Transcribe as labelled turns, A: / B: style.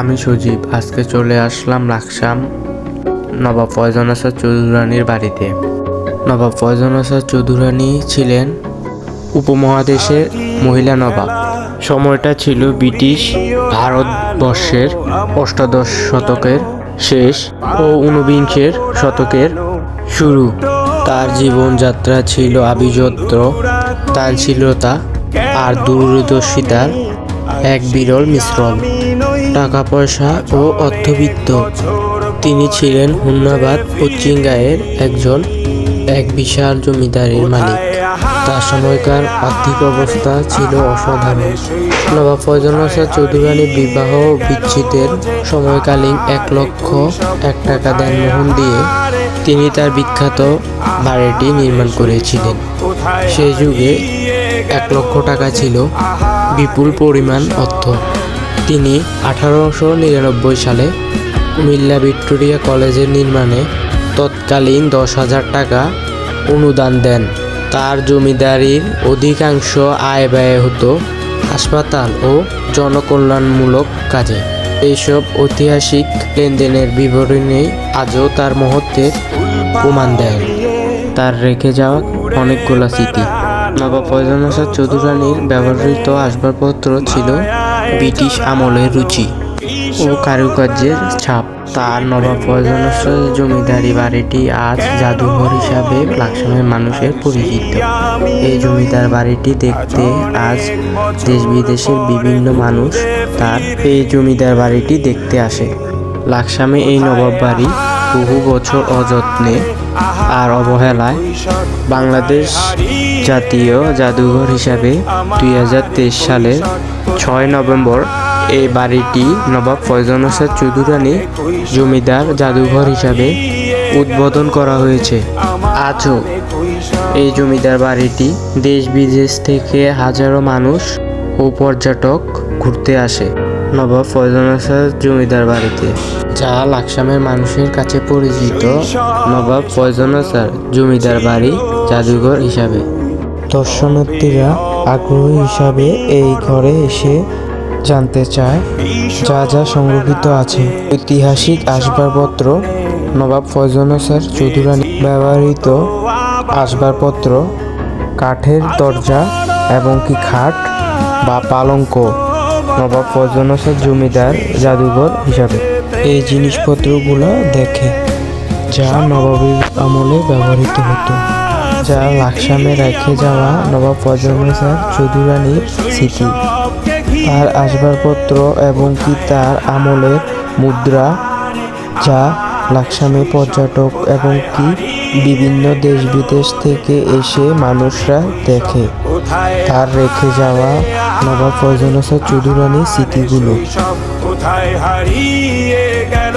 A: আমি সজীব, আজকে চলে আসলাম লাকসাম নবাব ফয়জান আসাদ চৌধুরানীর বাড়িতে। নবাব ফয়জান আসাদ চৌধুরানী ছিলেন উপমহাদেশের মহিলা নবাব। সময়টা ছিল ব্রিটিশ ভারতবর্ষের অষ্টাদশ শতকের শেষ ও ঊনবিংশের শতকের শুরু। তার জীবনযাত্রা ছিল আভিজাত্য, তালশীলতা আর দূরদর্শিতার এক বিরল মিশ্রণ। টাকা পয়সা ও অর্থবিত্ত। তিনি ছিলেন হুন্নাবাদ পশ্চিমগাঁয়ের একজন এক বিশাল জমিদারের মালিক। তার সময়কার আর্থিক অবস্থা ছিল অসাধারণ। নবাব ফয়জল চৌধুরানী বিবাহ বিচ্ছেদের সময়কালীন এক লক্ষ এক টাকা দেনমোহন দিয়ে তিনি তার বিখ্যাত বাড়িটি নির্মাণ করেছিলেন। সেই যুগে এক লক্ষ টাকা ছিল বিপুল পরিমাণ অর্থ। তিনি আঠারোশো নিরানব্বই সালে কুমিল্লা ভিক্টোরিয়া কলেজের নির্মাণে তৎকালীন দশ হাজার টাকা অনুদান দেন। তার জমিদারির অধিকাংশ আয় ব্যয় হতো হাসপাতাল ও জনকল্যাণমূলক কাজে। এইসব ঐতিহাসিক লেনদেনের বিবরণী আজও তার মহত্বের প্রমাণ দেয়। তার রেখে যাওয়া অনেকগুলো স্মৃতি। নবাব ফয়জান চৌধুরানীর ব্যবহৃত আসবাবপত্র ছিল ব্রিটিশ আমলের রুচি ও কারুকার্যের ছাপ। তার নবাব ফয়জান জমিদারি বাড়িটি আজ জাদুঘর হিসাবে লাকসামের মানুষের পরিচিত। এই জমিদার বাড়িটি দেখতে আজ দেশ বিদেশের বিভিন্ন মানুষ তার এই জমিদার বাড়িটি দেখতে আসে। লাকসামে এই নবাব বাড়ি বহু বছর অযত্নে আর অবহেলায় বাংলাদেশ জাতীয় জাদুঘর হিসাবে দুই সালের ছয় নভেম্বর এই বাড়িটি নবাব ফয়জান আসাদ চৌধুরানী জমিদার জাদুঘর হিসাবে উদ্বোধন করা হয়েছে। আজও এই জমিদার বাড়িটি দেশ বিদেশ থেকে হাজারো মানুষ ও পর্যটক ঘুরতে আসে নবাব ফয়জান আসাদ জমিদার বাড়িতে। যা লাকসামের মানুষের কাছে পরিচিত নবাব ফয়জান আসাদ জমিদার বাড়ি জাদুঘর হিসাবে। দর্শনার্থীরা আগ্রহী হিসাবে এই ঘরে এসে জানতে চায় যা যা সংরক্ষিত আছে। ঐতিহাসিক আসবাবপত্র, নবাব ফয়জান আসাদ চৌধুরানী, ব্যবহৃত আসবাবপত্র, কাঠের দরজা এবং কি খাট বা পালঙ্ক, নবাব ফয়জান আসাদ জমিদার জাদুঘর হিসাবে। এই জিনিসপত্রগুলো দেখে যা নবাবের আমলে ব্যবহৃত হতো। যা লাকসামে রেখে যাওয়া নবাব ফয়জান আসাদ চৌধুরানীর স্মৃতি। তার আসবাবপত্র এবং কি তার আমলের মুদ্রা যা লাকসামে পর্যটক এবং কি বিভিন্ন দেশ বিদেশ থেকে এসে মানুষরা দেখে। তার রেখে যাওয়া নবাব ফয়জান আসাদ চৌধুরানীর স্মৃতিগুলো
B: হারিয়ে গেল